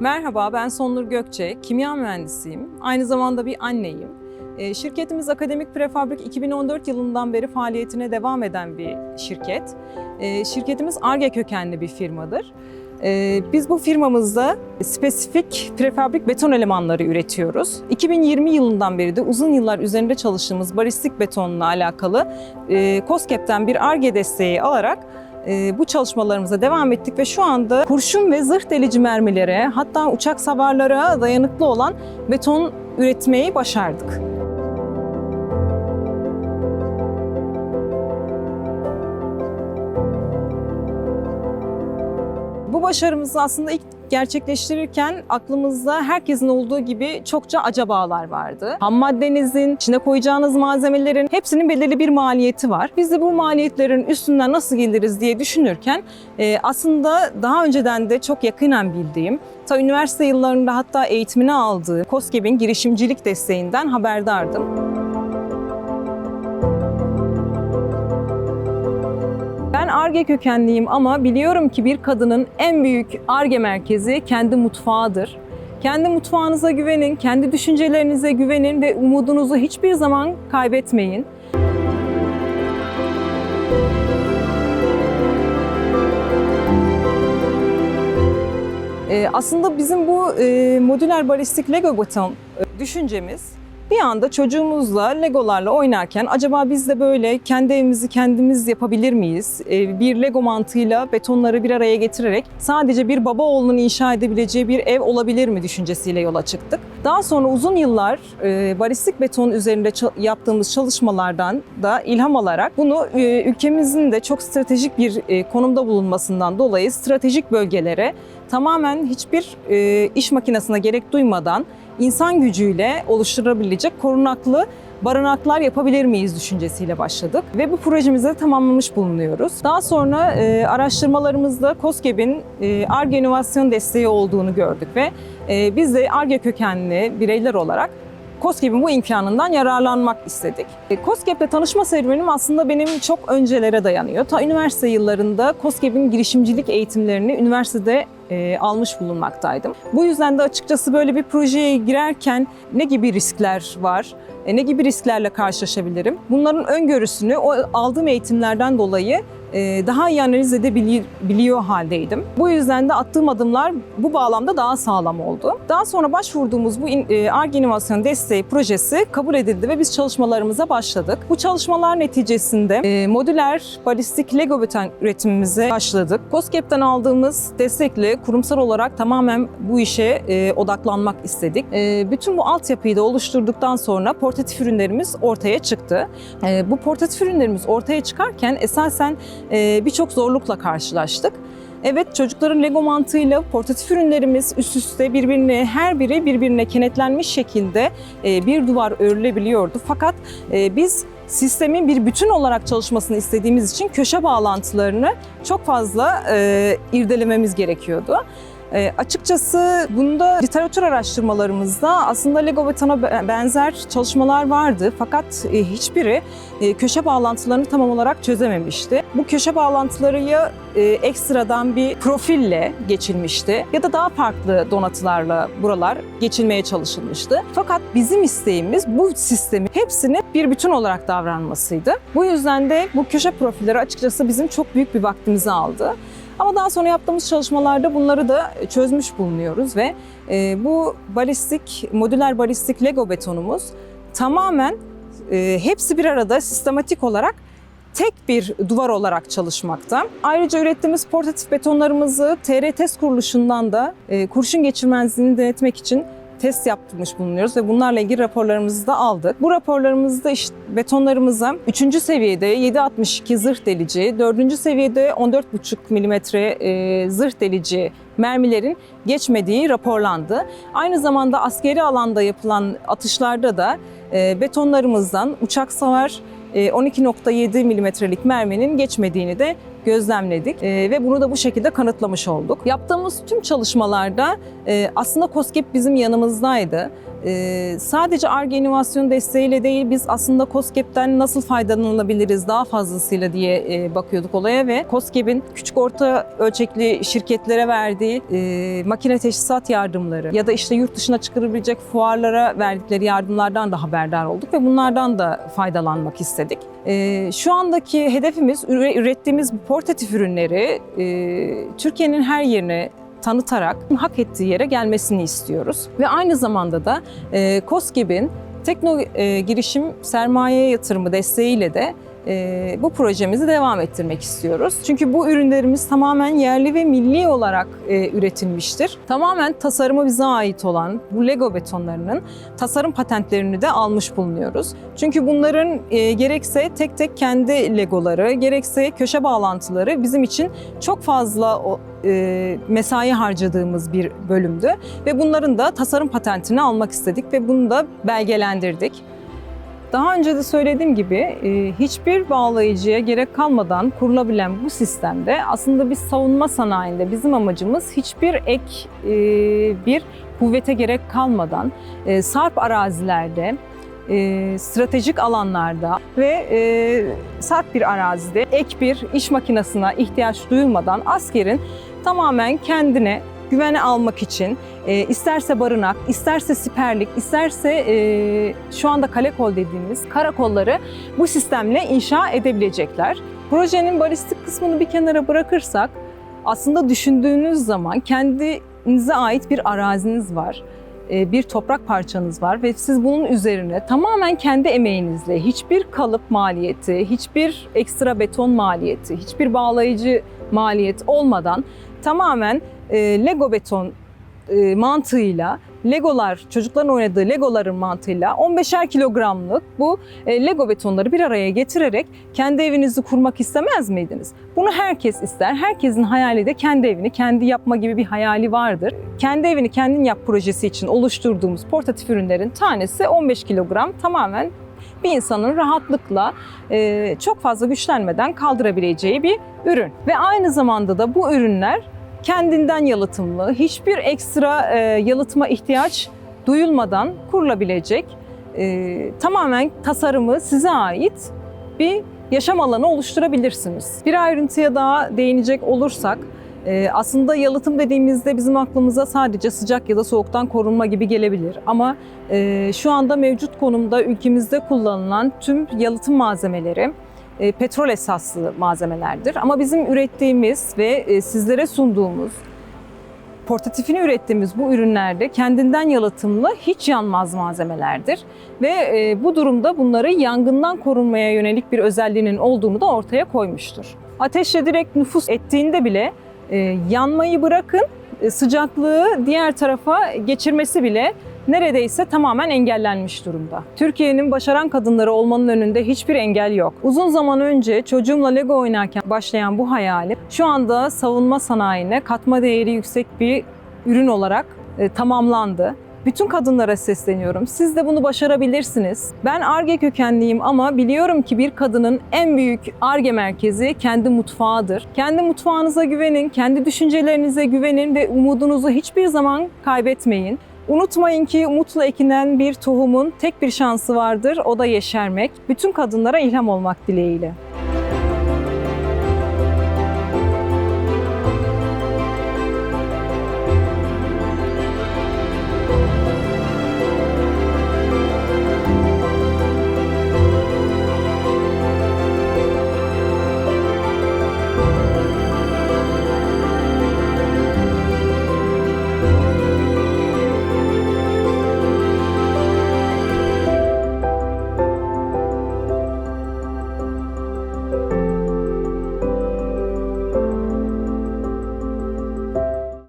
Merhaba, ben Sonur Gökçe, kimya mühendisiyim. Aynı zamanda bir anneyim. Ee, Şirketimiz Akademik Prefabrik 2014 yılından beri faaliyetine devam eden bir şirket. Ee, Şirketimiz ARGE kökenli bir firmadır. Ee, Biz bu firmamızda spesifik prefabrik beton elemanları üretiyoruz. 2020 yılından beri de uzun yıllar üzerinde çalıştığımız balistik betonla alakalı e, COSGAP'ten bir ARGE desteği alarak bu çalışmalarımıza devam ettik ve şu anda kurşun ve zırh delici mermilere hatta uçak savarlara dayanıklı olan beton üretmeyi başardık. Bu başarımızı aslında ilk gerçekleştirirken aklımızda herkesin olduğu gibi çokça acabalar vardı. Ham maddenizin, içine koyacağınız malzemelerin hepsinin belirli bir maliyeti var. Biz de bu maliyetlerin üstünden nasıl geliriz diye düşünürken e, aslında daha önceden de çok yakinen bildiğim, ta üniversite yıllarında hatta eğitimini aldığı COSGAP'in girişimcilik desteğinden haberdardım. ARGE kökenliyim ama biliyorum ki bir kadının en büyük ARGE merkezi kendi mutfağıdır. Kendi mutfağınıza güvenin, kendi düşüncelerinize güvenin ve umudunuzu hiçbir zaman kaybetmeyin. Ee, aslında bizim bu e, modüler balistik Lego beton e, düşüncemiz bir anda çocuğumuzla Legolarla oynarken acaba biz de böyle kendi evimizi kendimiz yapabilir miyiz? Ee, bir Lego mantığıyla betonları bir araya getirerek sadece bir baba oğlunun inşa edebileceği bir ev olabilir mi düşüncesiyle yola çıktık. Daha sonra uzun yıllar e, balistik beton üzerinde yaptığımız çalışmalardan da ilham alarak bunu e, ülkemizin de çok stratejik bir e, konumda bulunmasından dolayı stratejik bölgelere tamamen hiçbir e, iş makinesine gerek duymadan insan gücüyle oluşturabilecek korunaklı barınaklar yapabilir miyiz düşüncesiyle başladık ve bu projemizi tamamlamış bulunuyoruz. Daha sonra e, araştırmalarımızda COSGAP'in e, ARGE inovasyon desteği olduğunu gördük ve e, biz de ARGE kökenli bireyler olarak COSGAP'in bu imkanından yararlanmak istedik. E, COSGAP'le tanışma serüvenim aslında benim çok öncelere dayanıyor. Ta üniversite yıllarında COSGAP'in girişimcilik eğitimlerini üniversitede e, almış bulunmaktaydım. Bu yüzden de açıkçası böyle bir projeye girerken ne gibi riskler var, e, ne gibi risklerle karşılaşabilirim? Bunların öngörüsünü o aldığım eğitimlerden dolayı e, daha iyi analiz edebiliyor haldeydim. Bu yüzden de attığım adımlar bu bağlamda daha sağlam oldu. Daha sonra başvurduğumuz bu e, ARGE İnovasyon Desteği projesi kabul edildi ve biz çalışmalarımıza başladık. Bu çalışmalar neticesinde e, modüler balistik Lego üretimimize başladık. COSGAP'ten aldığımız destekle kurumsal olarak tamamen bu işe e, odaklanmak istedik. E, bütün bu altyapıyı da oluşturduktan sonra portatif ürünlerimiz ortaya çıktı. E, bu portatif ürünlerimiz ortaya çıkarken esasen e, birçok zorlukla karşılaştık. Evet çocukların Lego mantığıyla portatif ürünlerimiz üst üste birbirine her biri birbirine kenetlenmiş şekilde e, bir duvar örülebiliyordu. Fakat e, biz sistemin bir bütün olarak çalışmasını istediğimiz için köşe bağlantılarını çok fazla e, irdelememiz gerekiyordu. E, açıkçası bunda literatür araştırmalarımızda aslında Lego betona be- benzer çalışmalar vardı fakat e, hiçbiri e, köşe bağlantılarını tam olarak çözememişti. Bu köşe bağlantıları ya e, ekstradan bir profille geçilmişti ya da daha farklı donatılarla buralar geçilmeye çalışılmıştı. Fakat bizim isteğimiz bu sistemin hepsinin bir bütün olarak davranmasıydı. Bu yüzden de bu köşe profilleri açıkçası bizim çok büyük bir vaktimizi aldı. Ama daha sonra yaptığımız çalışmalarda bunları da çözmüş bulunuyoruz ve e, bu balistik, modüler balistik Lego betonumuz tamamen e, hepsi bir arada sistematik olarak tek bir duvar olarak çalışmakta. Ayrıca ürettiğimiz portatif betonlarımızı TR test kuruluşundan da e, kurşun geçirmezliğini denetmek için test yaptırmış bulunuyoruz ve bunlarla ilgili raporlarımızı da aldık. Bu raporlarımızda işte betonlarımıza 3. seviyede 7.62 zırh delici, 4. seviyede 14.5 milimetre e, zırh delici mermilerin geçmediği raporlandı. Aynı zamanda askeri alanda yapılan atışlarda da e, betonlarımızdan uçak savar 12.7 milimetrelik merminin geçmediğini de gözlemledik E, ve bunu da bu şekilde kanıtlamış olduk. Yaptığımız tüm çalışmalarda e, aslında COSGAP bizim yanımızdaydı. Ee, sadece ARGE inovasyon desteğiyle değil biz aslında COSGAP'ten nasıl faydalanabiliriz daha fazlasıyla diye e, bakıyorduk olaya ve COSGAP'in küçük orta ölçekli şirketlere verdiği e, makine teşhisat yardımları ya da işte yurt dışına çıkarılabilecek fuarlara verdikleri yardımlardan da haberdar olduk ve bunlardan da faydalanmak istedik. E, şu andaki hedefimiz üre- ürettiğimiz portatif ürünleri Türkiye'nin her yerine tanıtarak hak ettiği yere gelmesini istiyoruz. Ve aynı zamanda da e, COSGAP'in tekno e, girişim sermaye yatırımı desteğiyle de e, bu projemizi devam ettirmek istiyoruz. Çünkü bu ürünlerimiz tamamen yerli ve milli olarak e, üretilmiştir. Tamamen tasarımı bize ait olan bu Lego betonlarının tasarım patentlerini de almış bulunuyoruz. Çünkü bunların e, gerekse tek tek kendi Legoları, gerekse köşe bağlantıları bizim için çok fazla e, mesai harcadığımız bir bölümdü ve bunların da tasarım patentini almak istedik ve bunu da belgelendirdik. Daha önce de söylediğim gibi e, hiçbir bağlayıcıya gerek kalmadan kurulabilen bu sistemde aslında biz savunma sanayinde bizim amacımız hiçbir ek e, bir kuvvete gerek kalmadan e, sarp arazilerde stratejik alanlarda ve e, sarp bir arazide ek bir iş makinesine ihtiyaç duyulmadan askerin tamamen kendine güvene almak için e, isterse barınak, isterse siperlik, isterse e, şu anda kalekol dediğimiz karakolları bu sistemle inşa edebilecekler. Projenin balistik kısmını bir kenara bırakırsak aslında düşündüğünüz zaman kendinize ait bir araziniz var bir toprak parçanız var ve siz bunun üzerine tamamen kendi emeğinizle hiçbir kalıp maliyeti, hiçbir ekstra beton maliyeti, hiçbir bağlayıcı maliyet olmadan tamamen e, Lego beton e, mantığıyla Legolar, çocukların oynadığı Legoların mantığıyla 15'er kilogramlık bu e, Lego betonları bir araya getirerek kendi evinizi kurmak istemez miydiniz? Bunu herkes ister. Herkesin hayali de kendi evini kendi yapma gibi bir hayali vardır. Kendi evini kendin yap projesi için oluşturduğumuz portatif ürünlerin tanesi 15 kilogram tamamen bir insanın rahatlıkla e, çok fazla güçlenmeden kaldırabileceği bir ürün. Ve aynı zamanda da bu ürünler kendinden yalıtımlı, hiçbir ekstra e, yalıtıma ihtiyaç duyulmadan kurulabilecek, e, tamamen tasarımı size ait bir yaşam alanı oluşturabilirsiniz. Bir ayrıntıya daha değinecek olursak, e, aslında yalıtım dediğimizde bizim aklımıza sadece sıcak ya da soğuktan korunma gibi gelebilir. Ama e, şu anda mevcut konumda ülkemizde kullanılan tüm yalıtım malzemeleri e, petrol esaslı malzemelerdir. Ama bizim ürettiğimiz ve e, sizlere sunduğumuz portatifini ürettiğimiz bu ürünlerde kendinden yalıtımlı hiç yanmaz malzemelerdir. Ve e, bu durumda bunları yangından korunmaya yönelik bir özelliğinin olduğunu da ortaya koymuştur. Ateşle direkt nüfus ettiğinde bile yanmayı bırakın sıcaklığı diğer tarafa geçirmesi bile neredeyse tamamen engellenmiş durumda. Türkiye'nin başaran kadınları olmanın önünde hiçbir engel yok. Uzun zaman önce çocuğumla Lego oynarken başlayan bu hayalim şu anda savunma sanayine katma değeri yüksek bir ürün olarak e, tamamlandı. Bütün kadınlara sesleniyorum. Siz de bunu başarabilirsiniz. Ben ARGE kökenliyim ama biliyorum ki bir kadının en büyük ARGE merkezi kendi mutfağıdır. Kendi mutfağınıza güvenin, kendi düşüncelerinize güvenin ve umudunuzu hiçbir zaman kaybetmeyin. Unutmayın ki umutla ekilen bir tohumun tek bir şansı vardır, o da yeşermek. Bütün kadınlara ilham olmak dileğiyle.